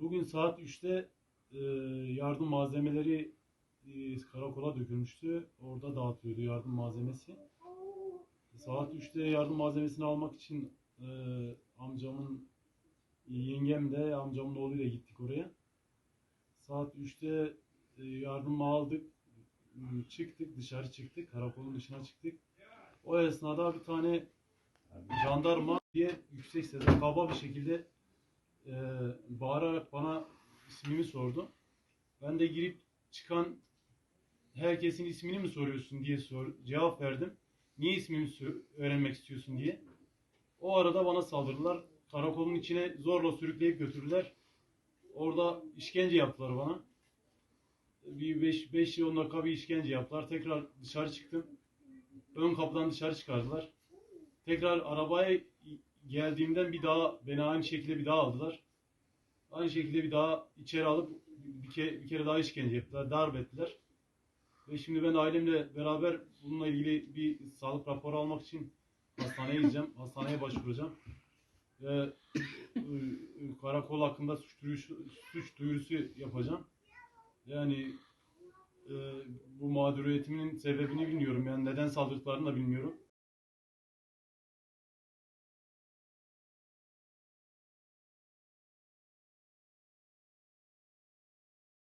Bugün saat 3'te e, yardım malzemeleri e, karakola dökülmüştü. Orada dağıtıyordu yardım malzemesi. Saat 3'te yardım malzemesini almak için e, amcamın yengem de amcamın oğluyla gittik oraya. Saat 3'te e, yardımı aldık. E, Çıktık dışarı çıktık. Karakolun dışına çıktık. O esnada bir tane jandarma diye yüksek sesle kaba bir şekilde e, bağırarak bana ismimi sordu. Ben de girip çıkan herkesin ismini mi soruyorsun diye sor, cevap verdim. Niye ismimi öğrenmek istiyorsun diye. O arada bana saldırdılar. Karakolun içine zorla sürükleyip götürdüler. Orada işkence yaptılar bana. Bir 5 5 10 dakika bir işkence yaptılar. Tekrar dışarı çıktım. Ön kapıdan dışarı çıkardılar. Tekrar arabaya geldiğimden bir daha beni aynı şekilde bir daha aldılar. Aynı şekilde bir daha içeri alıp bir kere, bir kere daha işkence yaptılar, darp ettiler. Ve şimdi ben ailemle beraber bununla ilgili bir sağlık raporu almak için hastaneye gideceğim. Hastaneye başvuracağım. Ve e, karakol hakkında suç duyurusu, suç duyurusu yapacağım. Yani e, bu mağduriyetimin sebebini bilmiyorum. Yani neden saldırdıklarını da bilmiyorum.